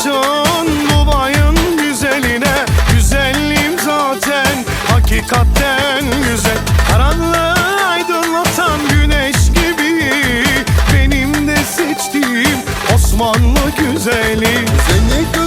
açın bu bayın güzeline Güzelliğim zaten. Hakikatten güzel. Karanlığı aydınlatan güneş gibi Benim de seçtiğim Osmanlı güzeli. Seni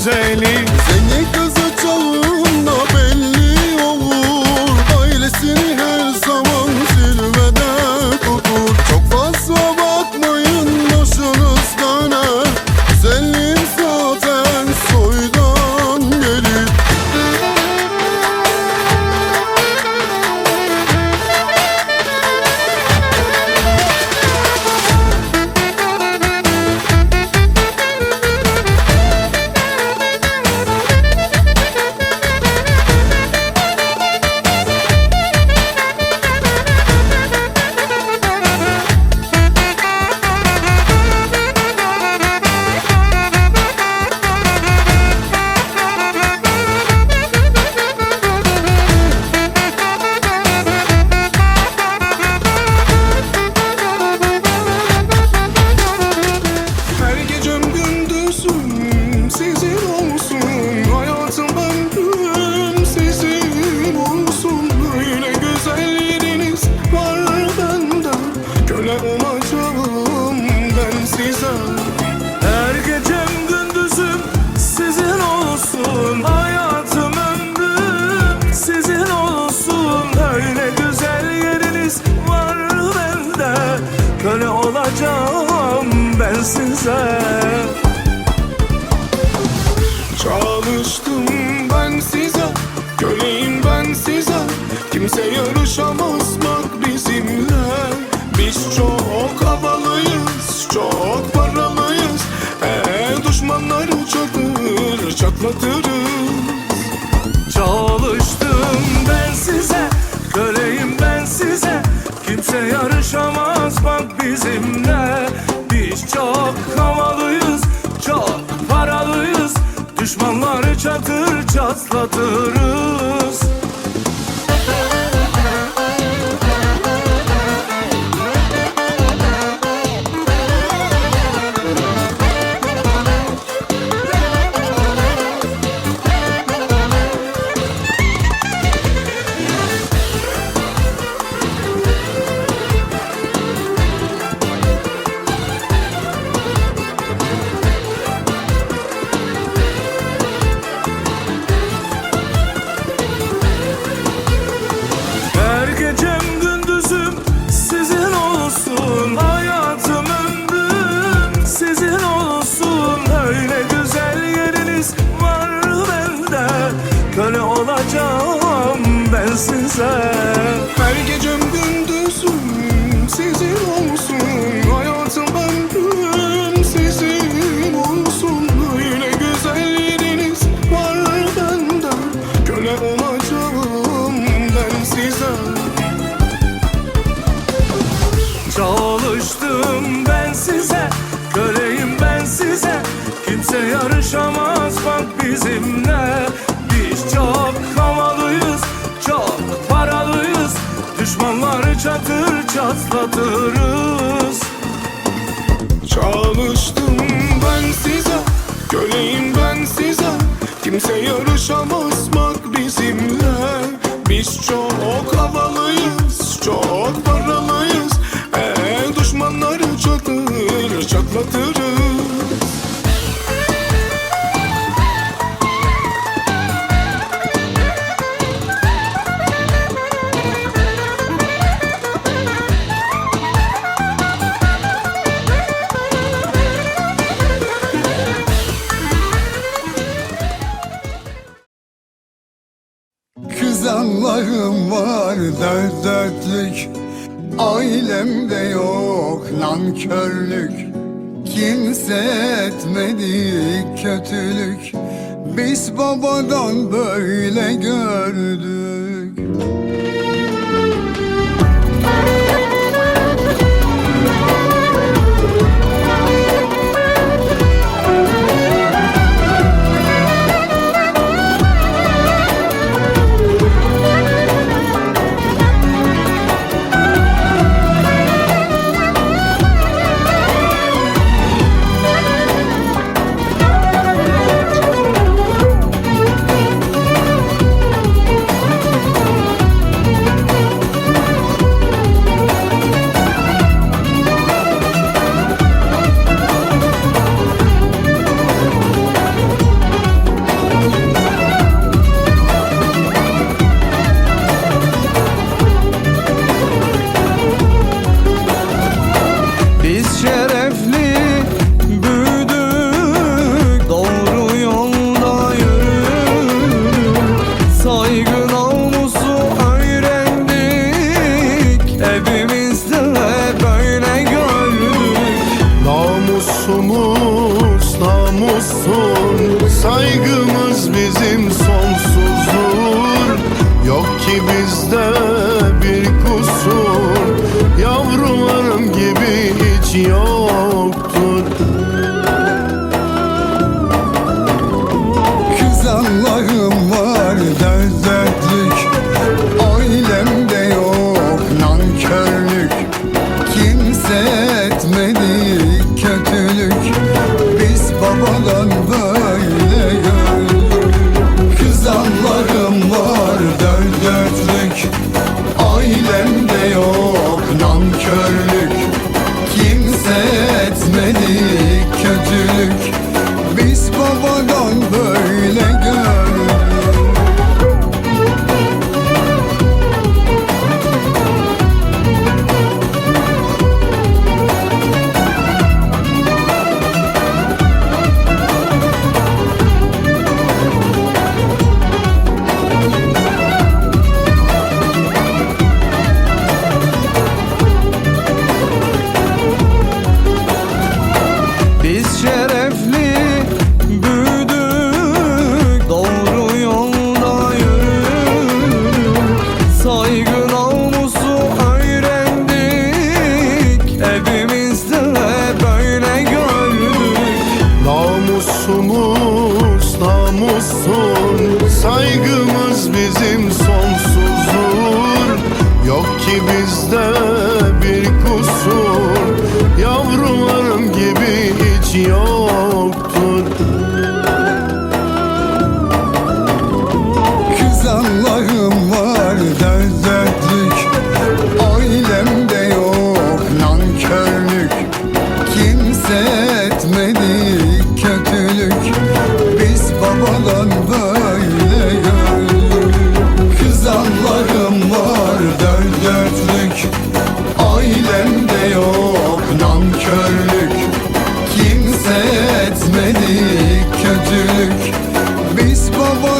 zamanlı güzeli size Çalıştım ben size Köleyim ben size. Kimse yarışamaz bak bizimle. Biz çok havalıyız Çok paralıyız. Ee, düşmanları çatır çatlatırız. Çalıştım ben size Köleyim ben size. Kimse yarışamaz bak bizimle. Biz çok havalıyız Çok paralıyız. Düşmanları çatır çatlatırız çatır çatlatırız. Çalıştım ben size Köleyim ben size. Kimse yarışamaz bak bizimle. Biz çok havalıyız Çok paralıyız. Ee, Düşmanları çatır çatlatırız Kızanlarım var dört dörtlük Ailemde yok nankörlük. Kimse etmedi kötülük. Biz babadan böyle gördük namusun Saygımız bizim sonsuzdur. Yok ki bizden körlük Kimse etmedi kötülük. Biz baba